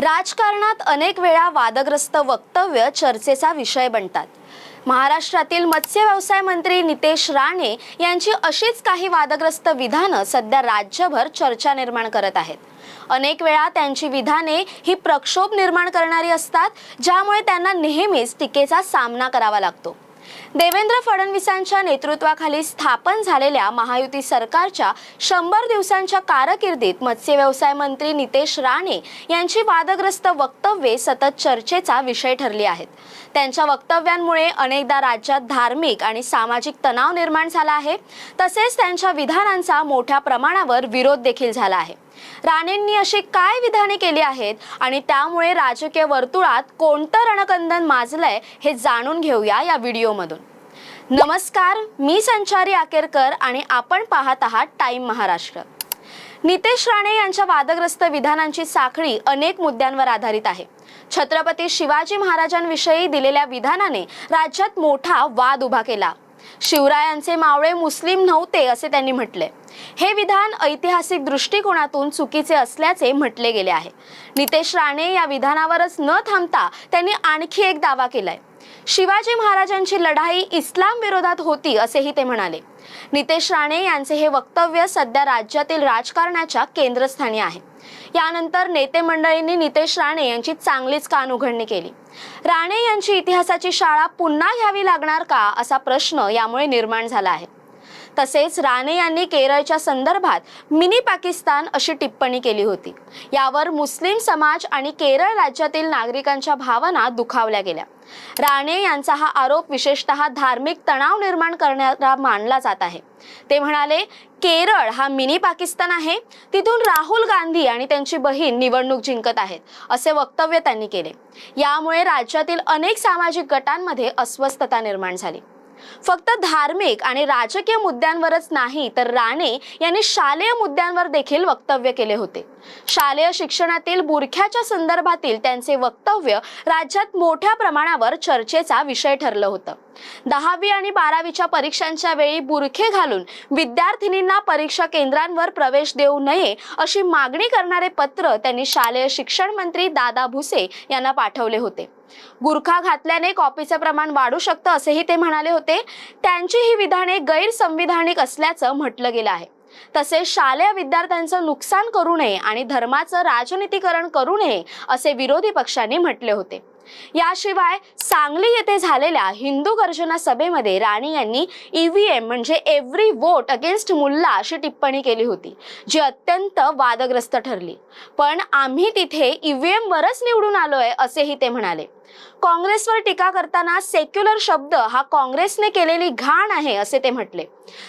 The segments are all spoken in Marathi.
राजकारणात अनेक वेळा वादग्रस्त वक्तव्य चर्चेचा विषय बनतात. महाराष्ट्रातील मत्स्य व्यवसाय मंत्री नितेश राणे यांची अशीच काही वादग्रस्त विधानं सध्या राज्यभर चर्चा निर्माण करत आहेत. अनेक वेळा त्यांची विधाने ही प्रक्षोभ निर्माण करणारी असतात ज्यामुळे त्यांना नेहमीच टीकेचा सामना करावा लागतो. देवेंद्र फडणवीसांच्या नेतृत्वाखाली स्थापन झालेल्या महायुती सरकारच्या शंभर दिवसांच्या कारकिर्दीत मत्स्य व्यवसाय मंत्री नितेश राणे यांची वादग्रस्त वक्तव्ये सतत चर्चेचा विषय ठरली आहेत. त्यांच्या वक्तव्यांमुळे अनेकदा राज्यात धार्मिक आणि सामाजिक तणाव निर्माण झाला आहे. तसेच त्यांच्या विधानांचा मोठ्या प्रमाणावर विरोध देखील झाला आहे. राणेंनी अशी काय विधाने केली आहेत आणि त्यामुळे राजकीय वर्तुळात कोणतं रणकंदन माजलंय हे जाणून घेऊया या व्हिडिओमधून. नमस्कार मी संचारी आकेरकर आणि आपण पाहत आहात टाइम महाराष्ट्र. नितेश राणे यांच्या वादग्रस्त विधानांची साखळी अनेक मुद्द्यांवर आधारित आहे. छत्रपती शिवाजी महाराजांविषयी दिलेल्या विधानाने राज्यात मोठा वाद उभा केला. शिवरायांचे मावळे मुस्लिम नव्हते असे त्यांनी म्हटले. हे विधान ऐतिहासिक दृष्टिकोनातून चुकीचे असल्याचे म्हटले गेले आहे. नितेश राणे या विधानावरच न थांबता त्यांनी आणखी एक दावा केलाय. शिवाजी महाराजांची लढाई इस्लाम विरोधात होती असेही ते म्हणाले. नितेश राणे यांचे हे वक्तव्य सध्या राज्यातील राजकारणाच्या केंद्रस्थानी आहे. यानंतर नेते मंडळींनी नितेश राणे यांची चांगलीच कान उघडणी केली. राणे यांची इतिहासाची शाळा पुन्हा घ्यावी लागणार का असा प्रश्न यामुळे निर्माण झाला आहे. तसेच राणे यांनी केरळच्या संदर्भात मिनी पाकिस्तान अशी टिप्पणी केली होती. यावर मुस्लिम समाज आणि केरळ राज्यातील नागरिकांच्या भावना दुखावल्या गेल्या. राणे यांचा हा आरोप विशेषतः धार्मिक तणाव निर्माण करणारा मानला जात आहे. ते म्हणाले केरळ हा मिनी पाकिस्तान आहे. तिथून राहुल गांधी आणि त्यांची बहीण निवडणूक जिंकत आहेत असे वक्तव्य त्यांनी केले. यामुळे राज्यातील अनेक सामाजिक गटांमध्ये अस्वस्थता निर्माण झाली. फक्त धार्मिक आणि राजकीय मुद्द्यांवरच नाही तर राणे यांनी शालेय मुद्द्यांवर देखील वक्तव्य केले होते. शालेय शिक्षणातील बुरख्याच्या संदर्भातील त्यांचे वक्तव्य राज्यात मोठ्या प्रमाणावर चर्चेचा विषय ठरलं होतं. दहावी आणि बारावीच्या परीक्षांच्या वेळी बुरखे घालून विद्यार्थिनींना परीक्षा केंद्रांवर प्रवेश देऊ नये अशी मागणी करणारे पत्र त्यांनी शालेय शिक्षण मंत्री दादा भुसे यांना पाठवले होते. गुरखा घातल्याने कॉपीचे प्रमाण वाढू शकतं असेही ते म्हणाले होते. त्यांची ही विधाने गैरसंविधानिक असल्याचं म्हटलं गेलं आहे. तसेच शालेय विद्यार्थ्यांचं नुकसान करू नये आणि धर्माचं राजनीतीकरण करू नये असे विरोधी पक्षांनी म्हटले होते. याशिवाय सांगली येथे झालेल्या हिंदू गर्जना सभेमध्ये राणे यांनी ईव्हीएम म्हणजे एव्हरी वोट अगेन्स्ट मुल्ला अशी टिप्पणी केली होती जी अत्यंत वादग्रस्त ठरली. पण आम्ही तिथे ईव्हीएम वरच निवडून आलोय असेही ते म्हणाले. काँग्रेसवर टीका करताना सेक्युलर शब्द हा काँग्रेसने केलेली घाण आहे असे ते म्हटले.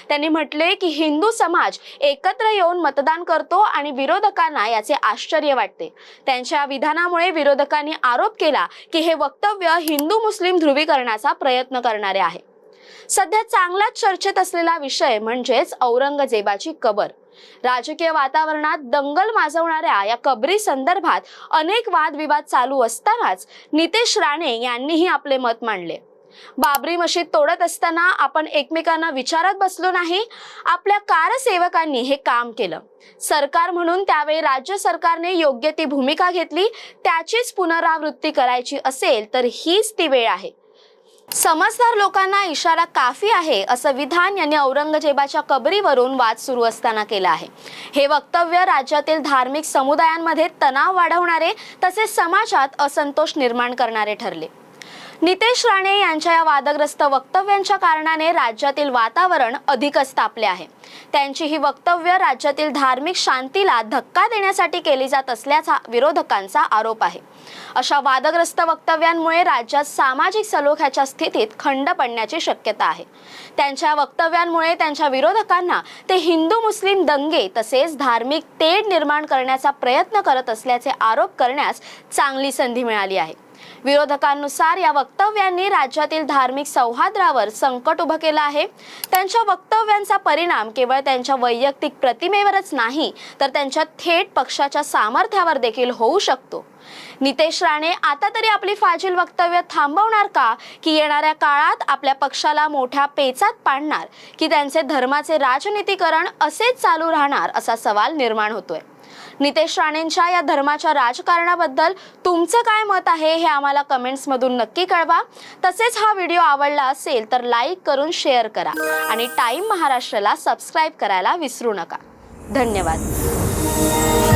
त्यांनी म्हटले की हिंदू समाज एकत्र येऊन मतदान करतो आणि विरोधकांना याचे आश्चर्य वाटते. त्यांच्या विधानामुळे विरोधकांनी आरोप केला की हे वक्तव्य हिंदू मुस्लिम ध्रुवीकरणाचा प्रयत्न करणारे आहे. सध्या चांगलाच चर्चेत असलेला विषय म्हणजेच औरंगजेबाची कबर. राजकीय वातावरणात दंगल माजवणाऱ्या या कबरी संदर्भात अनेक वादविवाद चालू असतानाच नितेश राणे यांनीही आपले मत मांडले. बाबरी मशीद तोडत असताना आपण एकमेकांना विचारत बसलो नाही आपल्या कारसेवकांनी हे काम केलं. सरकार म्हणून त्यावेळी राज्य सरकारने योग्य ती भूमिका घेतली त्याचीच पुनरावृत्ती करायची असेल तर हीच ती वेळ आहे. समजदार लोकांना इशारा काफी आहे असं विधान यांनी औरंगजेबाच्या कबरीवरून वाद सुरू असताना केला आहे. हे वक्तव्य राज्यातील धार्मिक समुदायांमध्ये तणाव वाढवणारे तसेच समाजात असंतोष निर्माण करणारे ठरले. नितेश राणे यांच्या या वादग्रस्त वक्तव्यांच्या कारणाने राज्यातील वातावरण अधिकच तापले आहे. त्यांची ही वक्तव्य राज्यातील धार्मिक शांतीला धक्का देण्यासाठी केली जात असल्याचा विरोधकांचा आरोप आहे. अशा वादग्रस्त वक्तव्यांमुळे राज्यात सामाजिक सलोख्याच्या स्थितीत खंड पडण्याची शक्यता आहे. त्यांच्या वक्तव्यांमुळे त्यांच्या विरोधकांना ते हिंदू मुस्लिम दंगे तसेच धार्मिक तेढ निर्माण करण्याचा प्रयत्न करत असल्याचे आरोप करण्यास चांगली संधी मिळाली आहे. विरोधकांनुसार या वक्तव्यांनी राज्यातील धार्मिक सौहार्दावर संकट उभं केलं आहे. त्यांच्या वक्तव्यांचा परिणाम केवळ त्यांच्या वैयक्तिक प्रतिमेवरच नाही तर त्यांच्या थेट पक्षाच्या सामर्थ्यावर देखील होऊ शकतो. नितेश राणे आता तरी आपली फाजील वक्तव्य थांबवणार का? की येणाऱ्या काळात आपल्या पक्षाला मोठ्या पेचात पाडणार? की त्यांचे धर्माचे राजनीतीकरण असेच चालू राहणार असा सवाल निर्माण होतोय. नितेश राणेंच्या या धर्माच्या राजकारणाबद्दल तुमचं काय मत आहे हे आम्हाला कमेंट्समधून नक्की कळवा. तसेच हा व्हिडिओ आवडला असेल तर लाईक करून शेअर करा आणि टाईम महाराष्ट्राला सबस्क्राईब करायला विसरू नका. धन्यवाद.